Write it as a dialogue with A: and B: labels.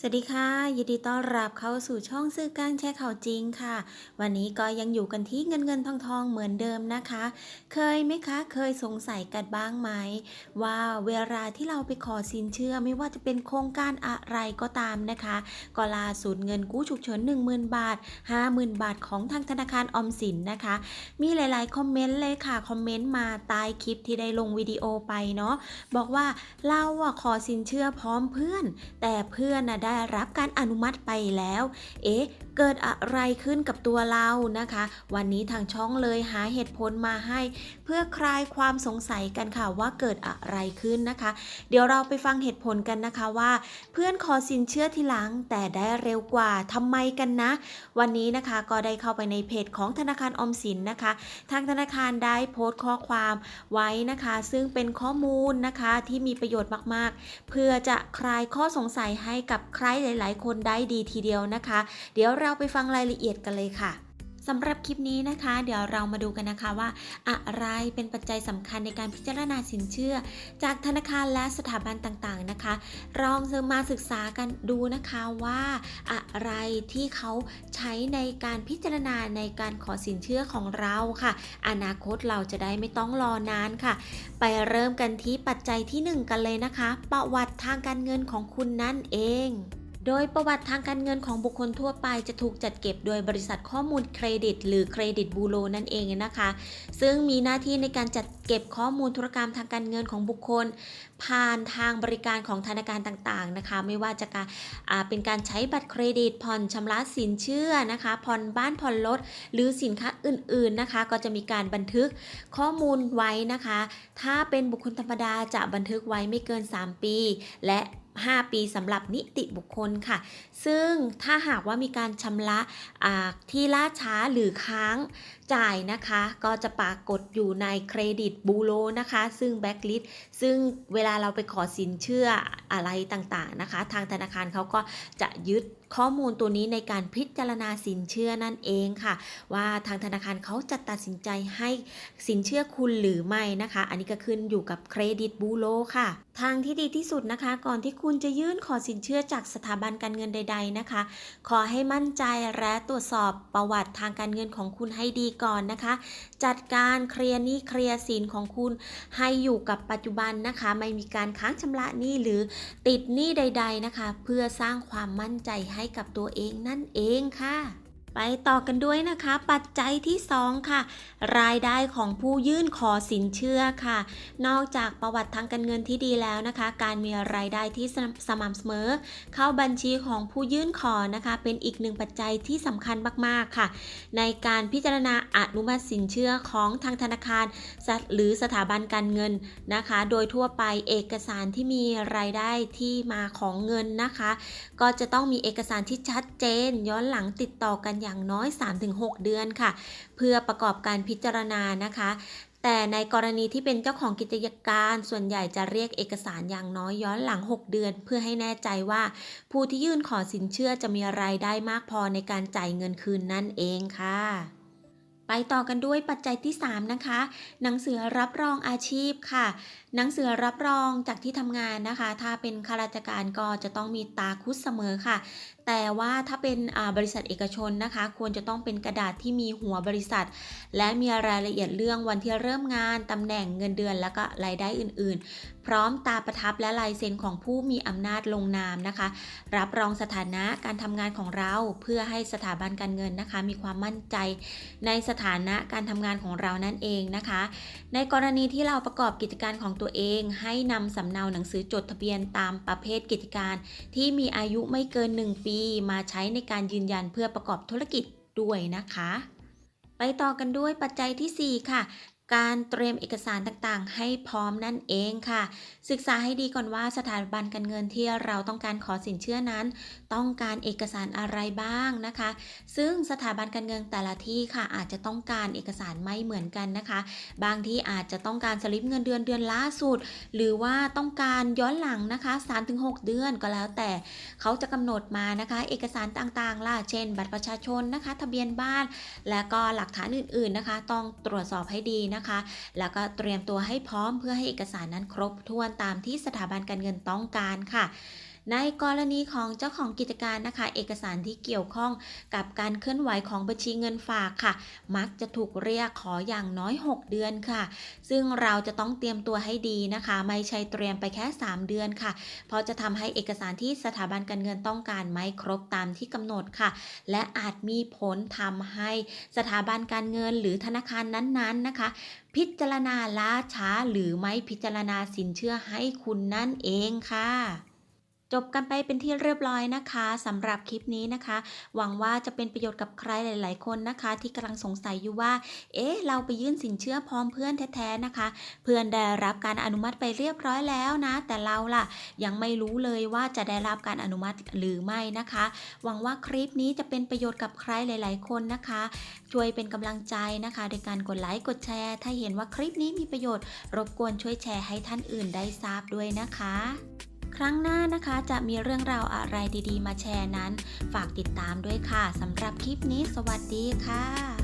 A: สวัสดีค่ะ ยินดีต้อนรับเข้าสู่ช่องสื่อกลางแชร์ข่าวจริงค่ะ วันนี้ก็ยังอยู่กันที่เงินเงินทองทองเหมือนเดิมนะคะ เคยไหมคะ เคยสงสัยกันบ้างไหม ว่าเวลาที่เราไปขอสินเชื่อไม่ว่าจะเป็นโครงการอะไรก็ตามนะคะก็ล่าสุดเงินกู้ฉุกเฉิน10,000 บาท 50,000 บาทของทางธนาคารออมสินนะคะ มีหลาย ๆ คอมเมนต์เลยค่ะคอมเมนต์มาใต้คลิปที่ได้ลงวิดีโอไปเนาะบอกว่าเราอะขอสินเชื่อพร้อมเพื่อน แต่เพื่อนน่ะได้รับการอนุมัติไปแล้ว เอ๊ะ เกิดอะไรขึ้นกับตัวเรานะคะ วันนี้ทางช่องเลยหาเหตุผลมาให้ เพื่อคลายความสงสัยกันค่ะว่าเกิดอะไรขึ้นนะคะ เดี๋ยวเราไปฟังเหตุผลกันนะคะว่า เพื่อนขอสินเชื่อทีหลังแต่ได้เร็วกว่าทำไมกันนะ วันนี้นะคะก็ได้เข้าไปในเพจของธนาคารออมสินนะคะ ทางธนาคารได้โพสต์ข้อความไว้นะคะ ซึ่งเป็นข้อมูลนะคะที่มีประโยชน์มากๆ เพื่อจะคลายข้อสงสัยให้กับใครหลาย ๆ คนได้ดีทีเดียวนะคะ เดี๋ยวเราไปฟังรายละเอียดกันเลยค่ะ สำหรับคลิปนี้นะคะ เดี๋ยวเรามาดูกันนะคะว่า อะไรเป็นปัจจัยสำคัญในการพิจารณาสินเชื่อ จากธนาคารและสถาบันต่างๆนะคะลองมาศึกษากันดูนะคะว่าอะไรที่เขาใช้ในการพิจารณาในการขอสินเชื่อของเราค่ะ อนาคตเราจะได้ไม่ต้องรอนานค่ะ ไปเริ่มกันที่ปัจจัยที่ 1 กันเลยนะคะ ประวัติทางการเงินของคุณนั่นเอง โดยประวัติทางการเงินของบุคคลทั่วไปจะถูกจัดเก็บโดยบริษัทข้อมูลเครดิต หรือเครดิตบูโรนั่นเองนะคะ ซึ่งมีหน้าที่ในการจัดเก็บข้อมูลธุรกรรมทางการเงินของบุคคล ผ่านทางบริการของธนาคารต่างๆนะคะ ไม่ว่าจะการเป็นการใช้บัตรเครดิตผ่อนชำระสินเชื่อนะคะผ่อนบ้านผ่อนรถหรือสินค้าอื่นๆนะคะ ก็จะมีการบันทึกข้อมูลไว้นะคะ ถ้าเป็นบุคคลธรรมดาจะบันทึกไว้ไม่เกิน 3 ปี และ 5 ปีสำหรับนิติบุคคลค่ะ ซึ่งถ้าหากว่ามีการชำระที่ล่าช้าหรือค้างจ่ายนะคะ ก็จะปรากฏอยู่ในเครดิตบูโรนะคะ ซึ่งแบ็กลิสซึ่งเวลาเราไปขอสินเชื่ออะไรต่างๆนะคะ ทางธนาคารเขาก็จะยึดข้อมูลตัวนี้ในการพิจารณาสินเชื่อนั่นเองค่ะ ว่าทางธนาคารเขาจะตัดสินใจให้สินเชื่อคุณหรือไม่นะคะ อันนี้ก็ขึ้นอยู่กับเครดิตบูโรค่ะ ทางที่ดีที่สุดนะคะ ก่อนที่คุณจะยื่นขอสินเชื่อจากสถาบันการเงินใด ๆนะคะ ขอให้มั่นใจและตรวจสอบประวัติทางการเงินของคุณให้ดีก่อนนะคะ จัดการเคลียร์หนี้เคลียร์สินของคุณให้อยู่กับปัจจุบันนะคะ ไม่มีการค้างชำระหนี้หรือติดหนี้ใด ๆนะคะ เพื่อสร้างความมั่นใจให้ใช้กับตัวเองนั่นเองค่ะ ไปต่อกันด้วยนะคะ ปัจจัยที่ 2 ค่ะ รายได้ของผู้ยื่นขอสินเชื่อค่ะ นอกจากประวัติทางการเงินที่ดีแล้วนะคะ การมีรายได้ที่สม่ำเสมอ เข้าบัญชีของผู้ยื่นขอนะคะ เป็นอีกหนึ่งปัจจัยที่สำคัญมากๆค่ะ ในการพิจารณาอนุมัติสินเชื่อของทางธนาคาร หรือสถาบันการเงินนะคะ โดยทั่วไปเอกสารที่มีรายได้ที่มาของเงินนะคะ ก็จะต้องมีเอกสารที่ชัดเจน ย้อนหลังติดต่อกันอย่างน้อย 3-6 เดือนค่ะ เพื่อประกอบการพิจารณานะคะ แต่ในกรณีที่เป็นเจ้าของกิจการส่วนใหญ่จะเรียกเอกสารอย่างน้อยย้อนหลัง 6 เดือน เพื่อให้แน่ใจว่า ผู้ที่ยื่นขอสินเชื่อจะมีรายได้มากพอในการจ่ายเงินคืนนั่นเองค่ะไปต่อกันด้วยปัจจัยที่ 3 นะคะ หนังสือรับรองอาชีพค่ะ หนังสือรับรองจากที่ทำงานนะคะ ถ้าเป็นข้าราชการก็จะต้องมีตาคุดเสมอค่ะ แต่ว่าถ้าเป็นบริษัทเอกชนนะคะ ควรจะต้องเป็นกระดาษที่มีหัวบริษัท และมีรายละเอียดเรื่องวันที่เริ่มงานตำแหน่งเงินเดือนแล้วก็รายได้อื่น ๆ พร้อมตาประทับและลายเซ็นของผู้มีอำนาจลงนามนะคะ รับรองสถานะการทำงานของเราเพื่อให้สถาบันการเงินนะคะ มีความมั่นใจในสถานะการทำงานของเรานั่นเองนะคะ ในกรณีที่เราประกอบกิจการของตัวเอง ให้นำสำเนาหนังสือจดทะเบียนตามประเภทกิจการ ที่มีอายุไม่เกิน 1 ปีมาใช้ในการยืนยันเพื่อประกอบธุรกิจด้วยนะคะ ไปต่อกันด้วยปัจจัยทีสี่4 ค่ะ การเตรียมเอกสารต่างๆ ให้พร้อมนั่นเองค่ะ ศึกษาให้ดีก่อนว่าสถาบันการเงินที่เราต้องการขอสินเชื่อนั้น ต้องการเอกสารอะไรบ้างนะคะ ซึ่งสถาบันการเงินแต่ละที่ค่ะ อาจจะต้องการเอกสารไม่เหมือนกันนะคะ บางที่อาจจะต้องการสลิปเงินเดือนเดือนล่าสุด หรือว่าต้องการย้อนหลังนะคะ3-6 เดือนก็แล้วแต่เขาจะกำหนดมานะคะ เอกสารต่างๆล่ะเช่น บัตรประชาชนนะคะ ทะเบียนบ้าน และก็หลักฐานอื่น ๆนะคะ ต้องตรวจสอบให้ดีนะคะ แล้วก็เตรียมตัวให้พร้อมเพื่อให้เอกสารนั้นครบถ้วนตามที่สถาบันการเงินต้องการค่ะ ในกรณีของเจ้าของกิจการนะคะ เอกสารที่เกี่ยวข้องกับการเคลื่อนไหวของบัญชีเงินฝากค่ะ มักจะถูกเรียกขออย่างน้อย 6 เดือนค่ะ ซึ่งเราจะต้องเตรียมตัวให้ดีนะคะ ไม่ใช่เตรียมไปแค่ 3 เดือนค่ะ เพราะจะทำให้เอกสารที่สถาบันการเงินต้องการไม่ครบตามที่กำหนดค่ะ และอาจมีผลทำให้สถาบันการเงินหรือธนาคารนั้นๆนะคะพิจารณาล่าช้าหรือไม่พิจารณาสินเชื่อให้คุณนั่นเองค่ะ จบกันไปเป็นที่เรียบร้อยนะคะสำหรับคลิปนี้นะคะ หวังว่าจะเป็นประโยชน์กับใครหลาย ๆ คนนะคะ ที่กำลังสงสัยอยู่ว่า เอ๊ะ เราไปยื่นสินเชื่อพร้อมเพื่อนแท้ ๆ นะคะ เพื่อนได้รับการอนุมัติไปเรียบร้อยแล้วนะ แต่เราล่ะยังไม่รู้เลยว่าจะได้รับการอนุมัติหรือไม่นะคะ หวังว่าคลิปนี้จะเป็นประโยชน์กับใครหลาย ๆ คนนะคะ ช่วยเป็นกำลังใจนะคะ โดยการกดไลค์กดแชร์ ถ้าเห็นว่าคลิปนี้มีประโยชน์ รบกวนช่วยแชร์ให้ท่านอื่นได้ทราบด้วยนะคะ ครั้งหน้านะคะจะมีเรื่องราวอะไรดีๆ มาแชร์นั้น ฝากติดตามด้วยค่ะสำหรับคลิปนี้สวัสดีค่ะ